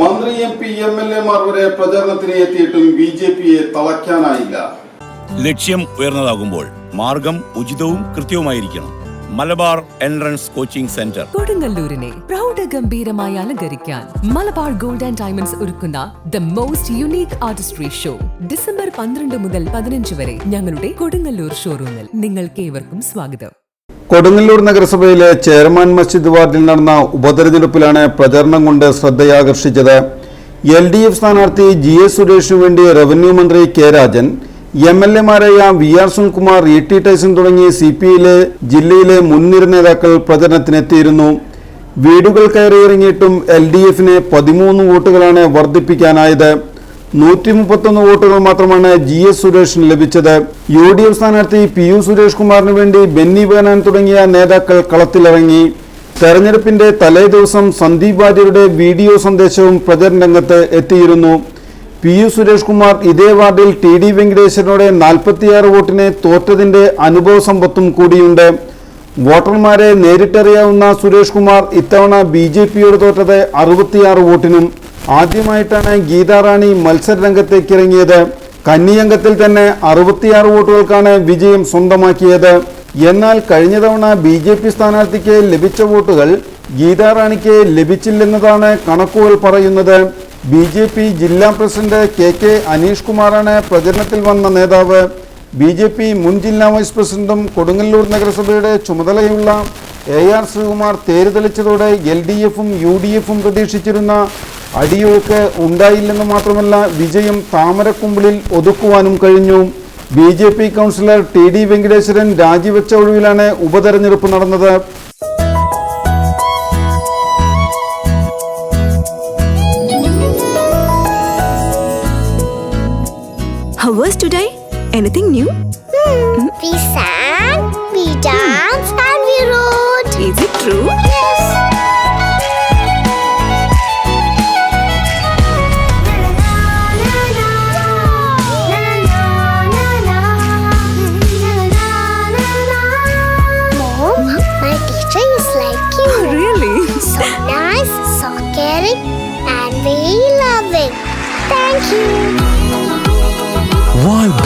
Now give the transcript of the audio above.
മന്ത്രി M P M L എമാർ വരെ പ്രചാരണത്തിന് എത്തിയിട്ടും ബി ജെ പിയെ തളയ്ക്കാനായില്ല. ലക്ഷ്യം ഉയർന്നതാകുമ്പോൾ മാർഗം ഉചിതവും കൃത്യവുമായിരിക്കണം. Malabar entrance coaching centre. കൊടുങ്ങല്ലൂരിനെ പ്രൗഢ ഗംഭീരമായി അലങ്കരിക്കാൻ മലബാർ ഗോൾഡ് ആൻഡ് ഡയമണ്ട്സ് ഒരുക്കുന്ന the most unique artistry show December പന്ത്രണ്ട് മുതൽ പതിനഞ്ച് വരെ ഞങ്ങളുടെ കൊടുങ്ങല്ലൂർ ഷോറൂമിൽ നിങ്ങൾക്ക് ഏവർക്കും സ്വാഗതം. കൊടുങ്ങല്ലൂർ നഗരസഭയിലെ ചെയർമാൻ മസ്ജിദ് വാർഡിൽ നടന്ന ഉപതെരഞ്ഞെടുപ്പിലാണ് പ്രചരണം കൊണ്ട് ശ്രദ്ധയാകർഷിച്ചത്. എൽ ഡി എഫ് സ്ഥാനാർത്ഥി ജി എസ് സുരേഷിനു വേണ്ടി റവന്യൂ മന്ത്രി K Rajan M L എമാരായ V R Sunilkumar E T Tyson തുടങ്ങി സി പി ഐയിലെ ജില്ലയിലെ മുൻനിര നേതാക്കൾ പ്രചരണത്തിനെത്തിയിരുന്നു. വീടുകൾ കയറിയിറങ്ങിയിട്ടും എൽ ഡി എഫിന് പതിമൂന്ന് വോട്ടുകളാണ് വർദ്ധിപ്പിക്കാനായത്. നൂറ്റി മുപ്പത്തൊന്ന് വോട്ടുകൾ മാത്രമാണ് ജി എസ് സുരേഷിന് ലഭിച്ചത്. യു ഡി എഫ് സ്ഥാനാർത്ഥി പി യു സുരേഷ് കുമാറിന് വേണ്ടി ബെന്നി ബേനാൻ തുടങ്ങിയ നേതാക്കൾ കളത്തിലിറങ്ങി. തെരഞ്ഞെടുപ്പിന്റെ തലേ ദിവസം സന്ദീപ് വാര്യരുടെ വീഡിയോ സന്ദേശവും പ്രചരണ രംഗത്ത് എത്തിയിരുന്നു. പി യു സുരേഷ് കുമാർ ഇതേ വാർഡിൽ ടി ഡി വെങ്കടേശ്വരനോടെ നാൽപ്പത്തിയാറ് വോട്ടിനെ തോറ്റതിന്റെ അനുഭവ സമ്പത്തും കൂടിയുണ്ട്. വോട്ടർമാരെ നേരിട്ടറിയാവുന്ന സുരേഷ് കുമാർ ഇത്തവണ ബി ജെ പിയോട് തോറ്റത് അറുപത്തിയാറ് വോട്ടിനും ആദ്യമായിട്ടാണ് ഗീതാറാണി മത്സരരംഗത്തേക്ക് ഇറങ്ങിയത്. കന്നിയംഗത്തിൽ തന്നെ അറുപത്തിയാറ് വോട്ടുകൾക്കാണ് വിജയം സ്വന്തമാക്കിയത്. എന്നാൽ കഴിഞ്ഞ തവണ ബി ജെ പി സ്ഥാനാർത്ഥിക്ക് ലഭിച്ച വോട്ടുകൾ ഗീതാറാണിക്ക് ലഭിച്ചില്ലെന്നതാണ് കണക്കുകൾ പറയുന്നത്. ബി ജെ പി ജില്ലാ പ്രസിഡന്റ് കെ കെ അനീഷ് കുമാറാണ് പ്രചരണത്തിൽ വന്ന നേതാവ്. ബി ജെ പി മുൻ ജില്ലാ വൈസ് പ്രസിഡന്റും കൊടുങ്ങല്ലൂർ നഗരസഭയുടെ ചുമതലയുള്ള എ ആർ ശ്രീകുമാർ തേര് തെളിച്ചതോടെ എൽ ഡി എഫും യു ഡി എഫും പ്രതീക്ഷിച്ചിരുന്ന അടിയൊഴുക്ക് ഉണ്ടായില്ലെന്ന് മാത്രമല്ല വിജയം താമരക്കുമ്പിളിൽ ഒതുക്കുവാനും കഴിഞ്ഞു B J P councillor T D Venkateswaran രാജിവെച്ച ഒഴിവിലാണ് ഉപതെരഞ്ഞെടുപ്പ് നടന്നത് How was today? Anything new? We sang, we danced, and we wrote. Is it true? Yes.